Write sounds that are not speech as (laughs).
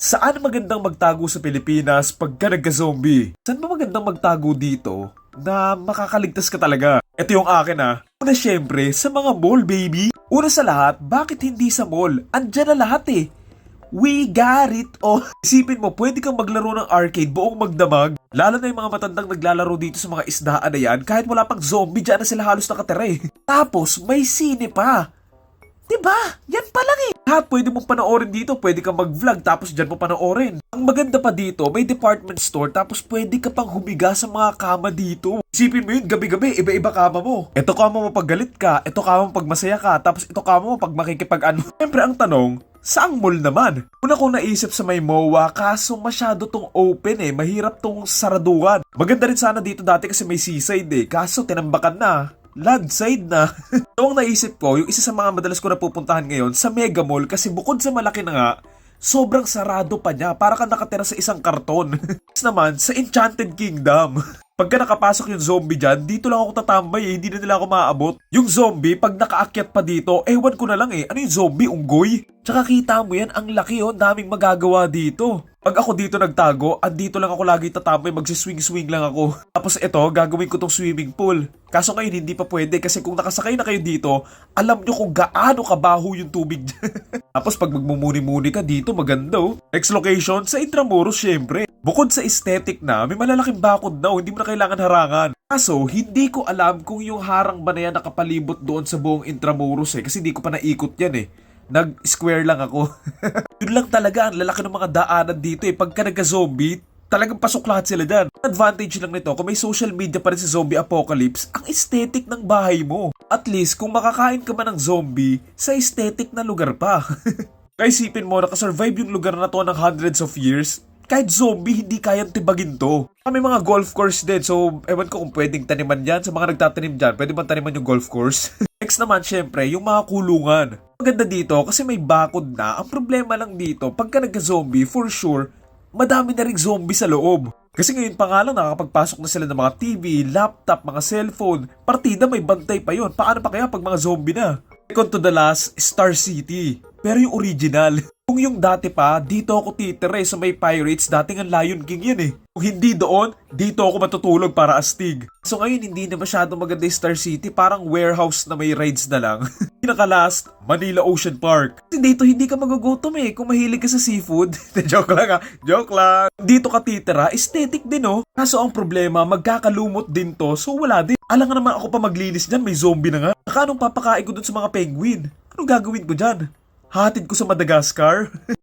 Saan magandang magtago sa Pilipinas pagka nagka-zombie? Saan ba magandang magtago dito na makakaligtas ka talaga? Ito yung akin ah. Una syempre, sa mga mall baby. Una sa lahat, bakit hindi sa mall? Andyan na lahat eh. We got it! Oh, (laughs) isipin mo, pwede kang maglaro ng arcade buong magdamag. Lalo na yung mga matandang naglalaro dito sa mga isdaan na yan, kahit wala pang zombie, dyan na sila halos nakatira eh. (laughs) Tapos, may sine pa. Diba? Yan pa lang eh. Lahat pwede mong panoorin dito. Pwede kang mag-vlog tapos dyan mo panoorin. Ang maganda pa dito, may department store tapos pwede ka pang humiga sa mga kama dito. Isipin mo yun, gabi-gabi, iba-iba kama mo. Ito kama mo pag ka, ito kama mo pag masaya ka, tapos ito kama mo pag makikipag ano. Siyempre ang tanong, Saang mall naman? Una kong naisip sa may MOA kaso masyado tong open eh, mahirap tong saraduan. Maganda rin sana dito dati kasi may seaside eh, kaso tinambakan na. Landside na. (laughs) so ang naisip ko, yung isa sa mga madalas ko napupuntahan ngayon sa Mega Mall kasi bukod sa malaki na nga, sobrang sarado pa niya para ka nakatira sa isang karton. (laughs) Naman, sa Enchanted Kingdom. (laughs) Pagka nakapasok yung zombie dyan, dito lang ako tatambay eh, hindi na nila ako maaabot. Yung zombie, pag nakaakyat pa dito, ewan ko na lang eh, ano yung zombie, unggoy? Tsaka kita mo yan, ang laki oh, daming magagawa dito. Pag ako dito nagtago, andito lang ako lagi tatambay, magsiswing-swing lang ako. (laughs) Tapos ito, gagawin ko tong swimming pool. Kaso ngayon hindi pa pwede kasi kung nakasakay na kayo dito, alam nyo kung gaano kabaho yung tubig (laughs) Tapos pag magmumuni-muni ka dito, maganda oh. Next location, sa Intramuros syempre. Bukod sa aesthetic na, may malalaking bakod oh, hindi mo na kailangan harangan. Kaso, hindi ko alam kung yung harang ba na yan nakapalibot doon sa buong Intramuros eh, kasi hindi ko pa naikot yan eh. Nag-square lang ako. (laughs) Yun lang talaga, ang lalaki ng mga daanan dito eh. Pagka nagka-zombie, talagang pasok lahat sila dyan. Advantage lang nito, kung may social media pa rin sa zombie apocalypse, ang aesthetic ng bahay mo. At least, kung makakain ka man ng zombie, sa aesthetic na lugar pa. (laughs) Kaya isipin mo, nakasurvive yung lugar na to ng hundreds of years, kahit zombie, hindi kayang tibagin to. May mga golf course din, so ewan ko kung pwedeng taniman yan. Sa mga nagtatanim dyan, pwede bang taniman yung golf course? (laughs) Next naman, syempre, yung mga kulungan. Maganda dito kasi may bakod na. Ang problema lang dito, pagka nagka-zombie, for sure, madami na ring zombie sa loob. Kasi ngayon pa nga lang nakakapagpasok na sila ng mga TV, laptop, mga cellphone. Partida may bantay pa yon. Paano pa kaya pag mga zombie na? Second to the last, Star City. Pero yung original. (laughs) Kung yung dati pa, dito ako titire sa may Pirates, dating ang Lion King yan eh. Kung hindi doon, dito ako matutulog para astig. So ngayon hindi na masyado maganda yung Star City, parang warehouse na may rides na lang. (laughs) Pinaka-last, Manila Ocean Park. Kasi dito hindi ka magugutom eh, kung mahilig ka sa seafood. (laughs) joke lang ah, joke lang. Dito ka titira, aesthetic din oh. Kaso ang problema, magkakalumot din to, so wala din. Alam nga naman ako pa maglinis dyan, may zombie na nga. Saka anong papakain ko dun sa mga penguin? Anong gagawin ko dyan? Hatid ko sa Madagascar? (laughs)